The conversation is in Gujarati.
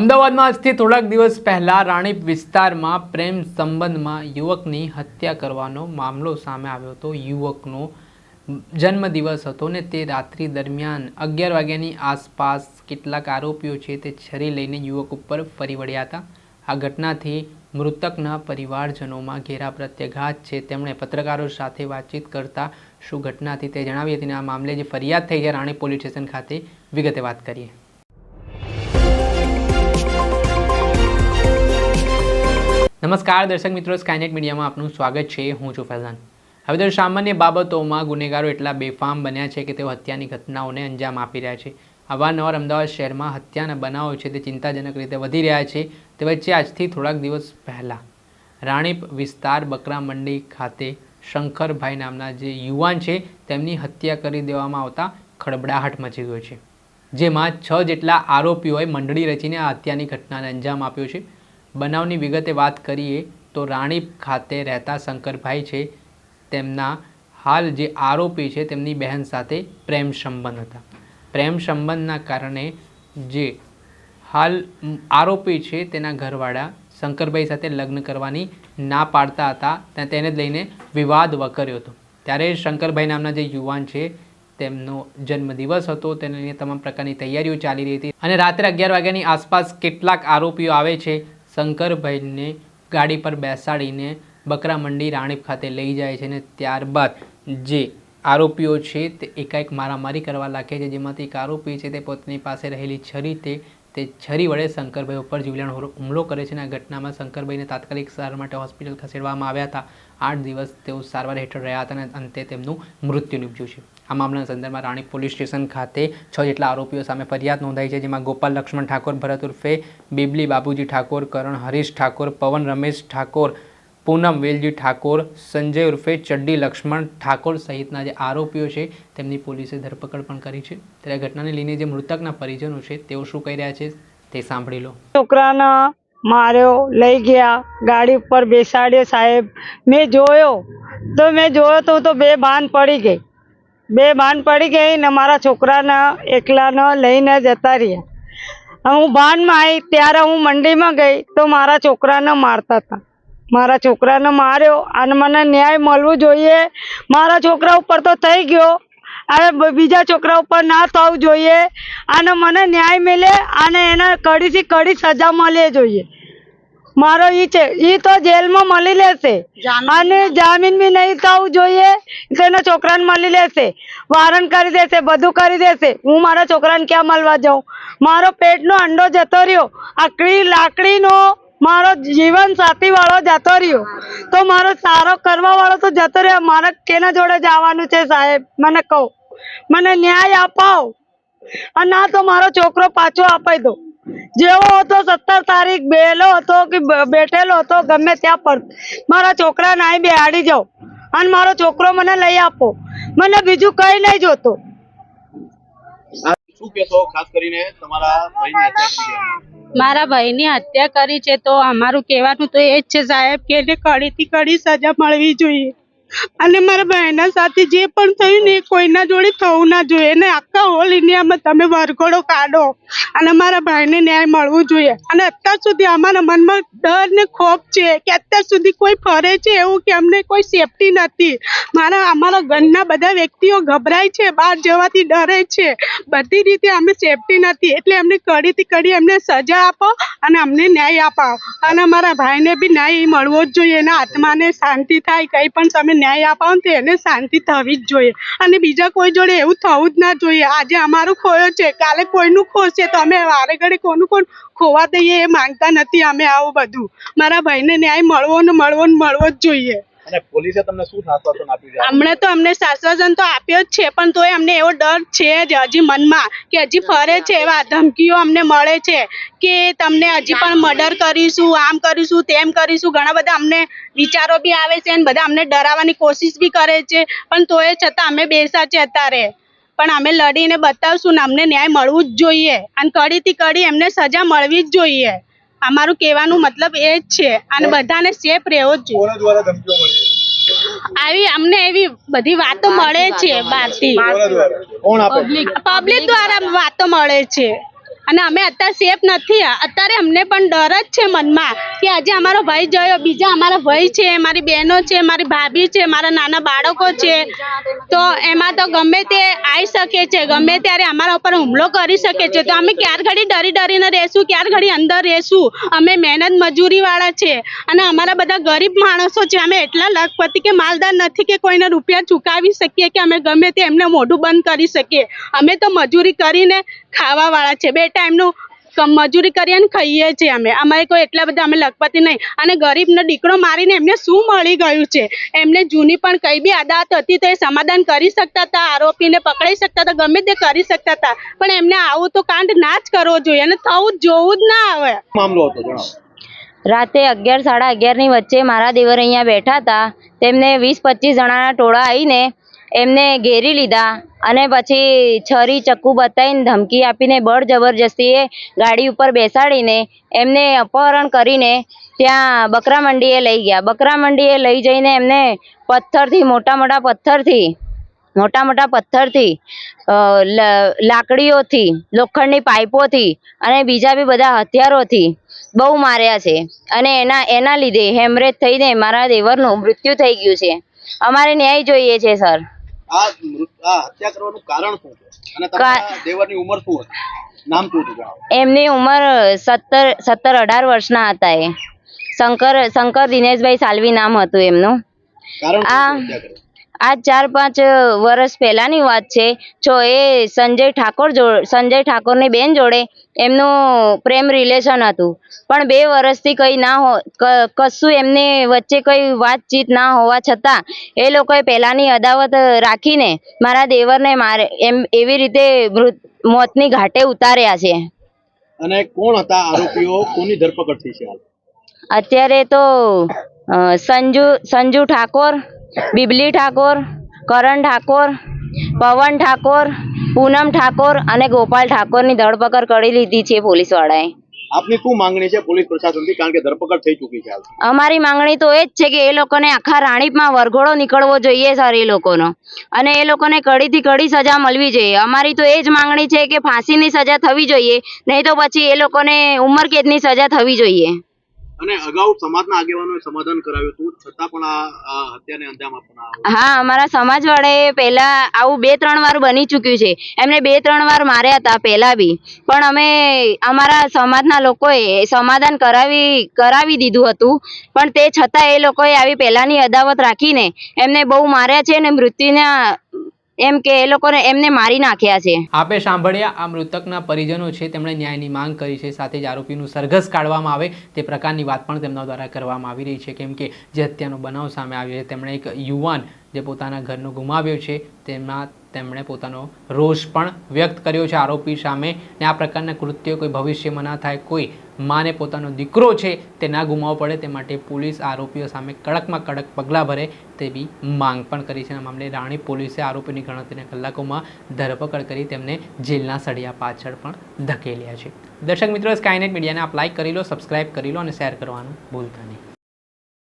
અમદાવાદમાં આજથી થોડાક દિવસ પહેલા રાણીપ વિસ્તારમાં પ્રેમ સંબંધમાં યુવકની હત્યા કરવાનો મામલો સામે આવ્યો હતો. યુવકનો જન્મદિવસ હતો ને તે રાત્રિ દરમિયાન અગિયાર વાગ્યાની આસપાસ કેટલાક આરોપીઓ છે તે છરી લઈને યુવક ઉપર ફરી વળ્યા હતા. આ ઘટનાથી મૃતકના પરિવારજનોમાં ઘેરા પ્રત્યાઘાત છે. તેમણે પત્રકારો સાથે વાતચીત કરતા શું ઘટના હતી તે જણાવી હતી અને આ મામલે જે ફરિયાદ થઈ છે રાણી પોલીસ સ્ટેશન ખાતે વિગતે વાત કરીએ. નમસ્કાર દર્શક મિત્રો સ્કાયનેટ મીડિયામાં આપનું સ્વાગત છે. હું છું ફૈઝાન. હવે તો સામાન્ય બાબતોમાં ગુનેગારો એટલા બેફામ બન્યા છે કે તેઓ હત્યાની ઘટનાઓને અંજામ આપી રહ્યા છે. અવારનવાર અમદાવાદ શહેરમાં હત્યાના બનાવો છે તે ચિંતાજનક રીતે વધી રહ્યા છે. તે વચ્ચે આજથી થોડાક દિવસ પહેલાં રાણીપ વિસ્તાર બકરા મંડી ખાતે શંકરભાઈ નામના જે યુવાન છે તેમની હત્યા કરી દેવામાં આવતા ખળબડાહટ મચી ગયો છે. જેમાં છ જેટલા આરોપીઓએ મંડળી રચીને આ હત્યાની ઘટનાને અંજામ આપ્યો છે. બનાવની વિગતે વાત કરીએ તો રાણીપ ખાતે રહેતા શંકરભાઈ છે. તેમના હાલ જે આરોપી છે તેમની બહેન સાથે પ્રેમ સંબંધ હતા. પ્રેમ સંબંધના કારણે જે હાલ આરોપી છે તેના ઘરવાળા શંકરભાઈ સાથે લગ્ન કરવાની ના પાડતા હતા. ત્યાં તેને લઈને વિવાદ વકર્યો હતો. ત્યારે શંકરભાઈ નામના જે યુવાન છે તેમનો જન્મદિવસ હતો. તેને લઈને તમામ પ્રકારની તૈયારીઓ ચાલી રહી હતી. અને રાત્રે અગિયાર વાગ્યાની આસપાસ કેટલાક આરોપીઓ આવે છે. શંકરભાઈને ગાડી પર બેસાડીને બકરા મંડી રાણીપ ખાતે લઈ જાય છે અને ત્યારબાદ જે આરોપીઓ છે તે એકાએક મારામારી કરવા લાગે છે, જેમાંથી એક આરોપી છે તે પોતાની પાસે રહેલી છરી તે તે છરી વડે શંકરભાઈ ઉપર જીવલેણ હુમલો કરે છે અને આ ઘટનામાં શંકરભાઈને તાત્કાલિક સારવાર માટે હોસ્પિટલ ખસેડવામાં આવ્યા હતા. આઠ દિવસ તેઓ સારવાર હેઠળ રહ્યા હતા અને અંતે તેમનું મૃત્યુ નીપજ્યું છે. આ મામલાના સંદર્ભમાં રાણી પોલીસ સ્ટેશન ખાતે છ જેટલા આરોપીઓ સામે ફરિયાદ નોંધાઈ છે, જેમાં ગોપાલ લક્ષ્મણ ઠાકોર, ભરત ઉર્ફે બિબલી બાબુજી ઠાકોર, કરણ હરીશ ઠાકોર, પવન રમેશ ઠાકોર પૂનમ વેલજી ઠાકોર, સંજય ઉર્ફે ચડ્ડી લક્ષ્મણ ઠાકોર સહિતના જે આરોપીઓ છે, તેમની પોલીસે ધરપકડ પણ કરી છે. ત્યારે ઘટનાને લઈને જે મૃતકના પરિજનો છે, તેઓ શું કહી રહ્યા છે, તે સાંભળી લો. છોકરાના માર્યો, લઈ ગયા, ગાડી ઉપર બેસાડ્યો સાહેબ. મેં જોયો. તો મેં જોયો તો તો બે ભાન પડી ગઈ. બે ભાન પડી ગઈ ને મારા છોકરાને એકલાને લઈને જતા રહ્યા. હું ભાનમાં આવી, ત્યારે હું મંડીમાં ગઈ તો મારા છોકરાને મારતા હતા. મારા છોકરાને માર્યો અને મને ન્યાય મળવું જોઈએ. મારા છોકરા ઉપર તો થઈ ગયો. હવે બીજા છોકરા ઉપર ના થવું જોઈએ. અને મને ન્યાય મળે અને એને કડીથી કડી સજા મળે જોઈએ. મારો ઈ છે ઈ તો જેલમાં મળી લેશે. અને જામીન બી નહીં થવું જોઈએ. તો એના છોકરાને મળી લેશે. વારણ કરી દેશે બધું કરી દેશે. હું મારા છોકરાને ક્યાં મળવા જાઉં? મારો પેટનો અંડો જતો રહ્યો. આકડી લાકડીનો મારો જીવન સાથી વાળો જતો રહ્યો. તો મારો સારો કરવા વાળો તો જતો રહ્યો. મારે કેના જોડે જવાનું છે સાહેબ? મને કહો. મને ન્યાય અપાવો. અને ના તો મારો છોકરો પાછો અપાઈ દો. જેવો હતો સત્તર તારીખ બેલો હતો કે બેઠેલો હતો, ગમે ત્યાં પર. મારા છોકરાને અહીં બેહાડી જાઓ. અને મારો છોકરો મને લઈ આપો. મને બીજું કઈ નહીં જોતો. શું કેશો ખાસ કરીને તમારા મારા ભાઈની હત્યા કરી છે તો અમારું કહેવાનું તો એ જ છે સાહેબ, કે એને કડીથી કડી સજા મળવી જોઈએ. અને મારા ભાઈના સાથે જે પણ થયું ને કોઈના જોડે થવું ના જોઈએ. અને આખા હોલ ઇન્ડિયામાં તમે વરઘોડો કાઢો. અને મારા ભાઈને ન્યાય મળવું જોઈએ. અને અત્યાર સુધી અમારા મનમાં ડર ને ખોફ છે કે અત્યાર સુધી કોઈ ફરે છે એવું કે અમને કોઈ સેફટી નથી. મારા, અમારા ઘરના બધા વ્યક્તિઓ ગભરાય છે, બહાર જવાથી ડરે છે. બધી રીતે અમે સેફટી નથી. એટલે અમને કડીથી કડી અમને સજા આપો અને અમને ન્યાય અપાવો અને મારા ભાઈને બી ન્યાય મળવો જ જોઈએ. એના આત્માને શાંતિ થાય, કંઈ પણ તમે ન્યાય અપાવો તો એને શાંતિ થવી જ જોઈએ. અને બીજા કોઈ જોડે એવું થવું જ ના જોઈએ. આજે અમારું ખોયો છે, કાલે કોઈનું ખોશે તો અમે વારે ઘડે કોનું કોણ ખોવા દઈએ એ માંગતા નથી અમે આવું બધું. મારા ભાઈને ન્યાય મળવો ને મળવો ને મળવો જ જોઈએ. અને પોલીસે તમને શું આશ્વાસન આપ્યું છે? હમણે તો અમને આશ્વાસન તો આપ્યો જ છે, પણ તોય અમને એવો ડર છે જ હજી મનમાં કે હજી ફરે છે એવા ધમકીઓ અમને મળે છે કે તમને હજી પણ મર્ડર કરીશું, આમ કરીશું, તેમ કરીશું. ઘણા બધા અમને વિચારો બી આવે છે અને બધા અમને ડરાવવાની કોશિશ બી કરે છે, પણ તોય છતાં અમે બેસા છે અત્યારે. પણ અમે લડીને બતાવશું ને અમને ન્યાય મળવું જ જોઈએ અને કડીથી કડી એમને સજા મળવી જ જોઈએ. અમારું કહેવાનું મતલબ એ જ છે અને બધાને સેફ રહેવો જ જોઈએ. આવી અમને એવી બધી વાતો મળે છે બહારથી? પબ્લિક દ્વારા વાતો મળે છે. અને અમે અત્યારે સેફ નથી. અત્યારે અમને પણ ડર જ છે મનમાં કે આજે અમારો ભાઈ ગયો બીજા અમારા ભાઈ છે, મારી બહેનો છે, મારી ભાભી છે, મારા નાના બાળકો છે. તો એમાં તો ગમે તે આવી શકે છે, ગમે ત્યારે અમારા ઉપર હુમલો કરી શકે છે. તો અમે ક્યાર ઘડી ડરી ડરીને રહેશું, ક્યાર ઘડી અંદર રહેશું? અમે મહેનત મજૂરી વાળા છે અને અમારા બધા ગરીબ માણસો છે. અમે એટલા લખપતિ કે માલદાર નથી કે કોઈને રૂપિયા ચૂકાવી શકીએ કે અમે ગમે તે એમને મોઢું બંધ કરી શકીએ. અમે તો મજૂરી કરીને ખાવા વાળા છે. બે ટાઈમનું મજૂરી કરીએ ને ખાઈએ છીએ અમે. અમારે કોઈ એટલા બધા અમે લખપતિ નહીં. અને ગરીબનો દીકરો મારીને એમને શું મળી ગયું છે? એમને જૂની પણ કઈ બી અદાલત હતી તો એ સમાધાન કરી શકતા હતા આરોપીને પકડાઈ શકતા હતા ગમે તે કરી શકતા હતા. પણ એમને આવું તો કાંડ ના જ કરવો જોઈએ અને થવું જ જોવું જ ના આવે. મામલો હતો રાતે અગિયાર સાડા અગિયારની વચ્ચે મારા દેવર અહીંયા બેઠા હતા. તેમને વીસ પચીસ જણાના ટોળા આવીને એમને ઘેરી લીધા અને પછી છરી ચક્કુ બતાવીને ધમકી આપીને બળ જબરજસ્તીએ ગાડી ઉપર બેસાડીને એમને અપહરણ કરીને ત્યાં બકરા મંડીએ લઈ ગયા. બકરા મંડીએ લઈ જઈને એમને પથ્થરથી, મોટા મોટા પથ્થરથી, મોટા મોટા પથ્થરથી લાકડીઓથી, લોખંડની પાઇપોથી અને બીજા બી બધા હથિયારોથી બહુ માર્યા છે. અને એના એના લીધે હેમરેજ થઈને મારા દેવરનું મૃત્યુ થઈ ગયું છે. અમારે ન્યાય જોઈએ છે, સર. આ આ હત્યા કરવાનું કારણ શું છે? અને તમારા દેવરની ઉંમર શું હતી? નામ શું હતું એમની ઉંમર સત્તર સત્તર અઢાર વર્ષના હતા એ. શંકર શંકર દિનેશભાઈ સાલવી નામ હતું એમનું. આ-? આ ચાર પાંચ વર્ષ પહેલાની વાત છે. જો એ સંજય ઠાકોર જો સંજય ઠાકોરની બેન જોડે એમનું પ્રેમ રિલેશન હતું. પણ બે વર્ષથી કંઈ ના હો કશું એમની વચ્ચે કંઈ વાતચીત ના હોવા છતાં એ લોકોએ પહેલાંની અદાવત રાખીને મારા દેવરને મારે એમ એવી રીતે મૃત મોતની ઘાટે ઉતાર્યા છે. અને કોણ હતા આરોપીઓ? કોની ધરપકડ થઈ છે અત્યારે તો સંજુ સંજુ ઠાકોર બિબલી ઠાકોર કરણ ઠાકોર પવન ઠાકોર પૂનમ ઠાકોર અને ગોપાલ ઠાકોરની ધરપકડ કરી લીધી છે પોલીસવાળાએ. આપની શું માંગણી છે પોલીસ પ્રશાસનથી? કારણ કે ધરપકડ થઈ ચૂકી છે અમારી માંગણી તો એ જ છે કે એ લોકોને આખા રાણીપમાં વરઘોડો નીકળવો જોઈએ સર એ લોકોનો. અને એ લોકોને કડીથી કડી સજા મળવી જોઈએ. અમારી તો એ જ માંગણી છે કે ફાંસીની સજા થવી જોઈએ. નહીં તો પછી એ લોકોને ઉંમરકેદની સજા થવી જોઈએ. અને અગાઉ સમાજના આગેવાનોએ સમાધાન કરાવ્યું હતું. છતાં પણ આ હત્યાને અંજામ આપવાના હા, અમારા સમાજ વડે પહેલા આવું બે, ત્રણ વાર બની ચૂક્યું છે. એમને બે, ત્રણ વાર માર્યા હતા પહેલા બી. પણ અમે અમારા સમાજના લોકોએ સમાધાન કરાવી કરાવી દીધું હતું. પણ તે છતાં એ લોકોએ આવી પહેલાની અદાવત રાખીને એમને બહુ માર્યા છે અને મૃત્યુના એમ કે એ લોકોને એમને મારી નાખ્યા છે. આપે સાંભળ્યા, આ મૃતકના પરિજનો છે, તેમણે ન્યાયની માંગ કરી છે, સાથે જ આરોપીનું સરઘસ કાઢવામાં આવે, તે પ્રકારની વાત પણ તેમના દ્વારા કરવામાં આવી રહી છે, કેમ કે જે હત્યાનો બનાવ સામે આવ્યો છે, તેમણે એક યુવાન જે પોતાના ઘરનો ગુમાવ્યો છે, તેમાં તેમણે પોતાનો રોષ પણ વ્યક્ત કર્યો છે આરોપી સામે. ને આ પ્રકારના કૃત્યો કોઈ ભવિષ્યમાં ના થાય, કોઈ માને પોતાનો દીકરો છે તે ના ગુમાવવો પડે, તે માટે પોલીસ આરોપીઓ સામે કડકમાં કડક પગલાં ભરે તેવી માંગ પણ કરી છે. મામલે રાણી પોલીસે આરોપીની ગણતરીના કલાકોમાં ધરપકડ કરી તેમને જેલના સળિયા પાછળ પણ ધકેલ્યા છે. દર્શક મિત્રો સ્કાયનેટ મીડિયાને આપ લાઇક કરી લો સબસ્ક્રાઇબ કરી લો અને શેર કરવાનું ભૂલતા નહીં.